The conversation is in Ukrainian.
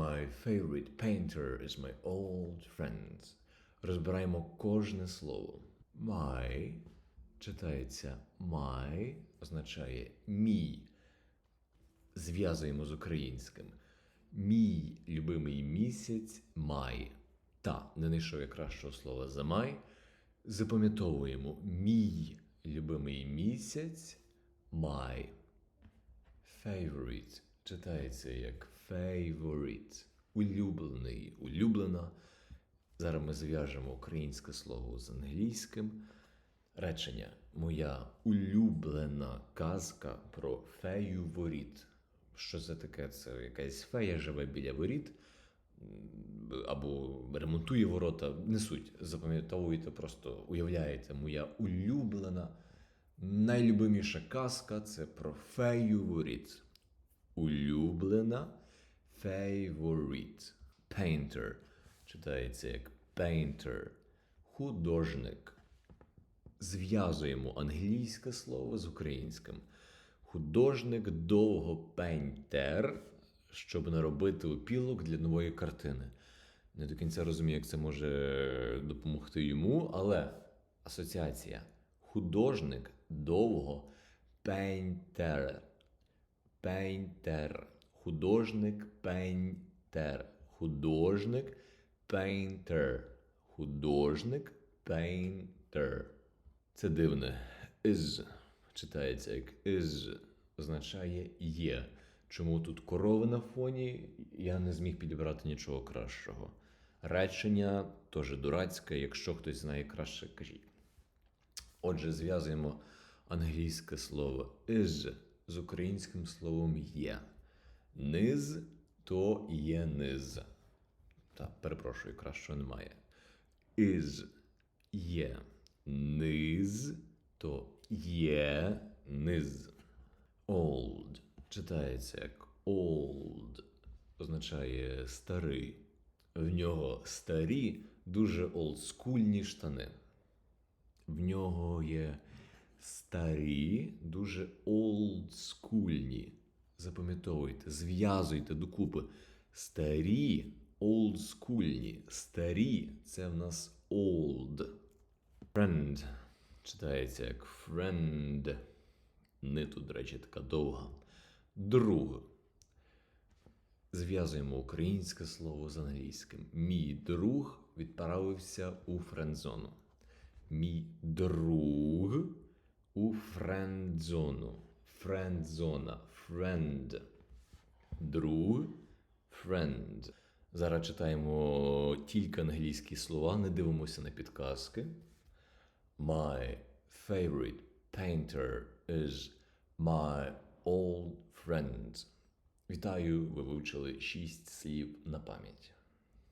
My favorite painter is my old friend. Розбираємо кожне слово. My читається my, означає мій. Зв'язуємо з українським. Мій любимий місяць май. Та, не знайшов я кращого слова за май. Запам'ятовуємо мій любимий місяць май. Favorite читається як favorite. Улюблений, улюблена. Зараз ми зв'яжемо українське слово з англійським. Речення Моя улюблена казка про фею воріт. Що це таке? Це якась фея живе біля воріт або ремонтує ворота. Не суть. Запам'ятовуєте, просто уявляєте, моя улюблена, найлюбиміша казка це про фею воріт. Улюблена favorite. Painter. Читається як painter. Художник. Зв'язуємо англійське слово з українським. Художник довго пейнтер, щоб наробити опілок для нової картини. Не до кінця розумію, як це може допомогти йому, але асоціація. Художник довго пейнтер. Пейнтер. Художник пейнтер. Художник пейнтер. Художник пейнтер. Це дивне. Is читається як is, означає є. Чому тут корови на фоні? Я не зміг підібрати нічого кращого. Речення теж дурацьке, якщо хтось знає краще, кажіть. Отже, зв'язуємо англійське слово is з українським словом є. Низ то є низ. Та, перепрошую, кращого немає. Is є низ, то є низ. Old читається як old, означає старий. В нього старі, дуже олдскульні штани. В нього є старі, дуже олдскульні. Запам'ятовуйте, зв'язуйте докупи. Старі, олдскульні. Старі це в нас old. Friend читається як friend. Ниту, до речі, така довга. Друг. Зв'язуємо українське слово з англійським. Мій друг відправився у френдзону. Мій друг френдзону. Френдзона. Френд. Друг. Френд. Зараз читаємо тільки англійські слова, не дивимося на підказки. My favorite painter is my old friend. Вітаю, ви вивчили шість слів на пам'ять.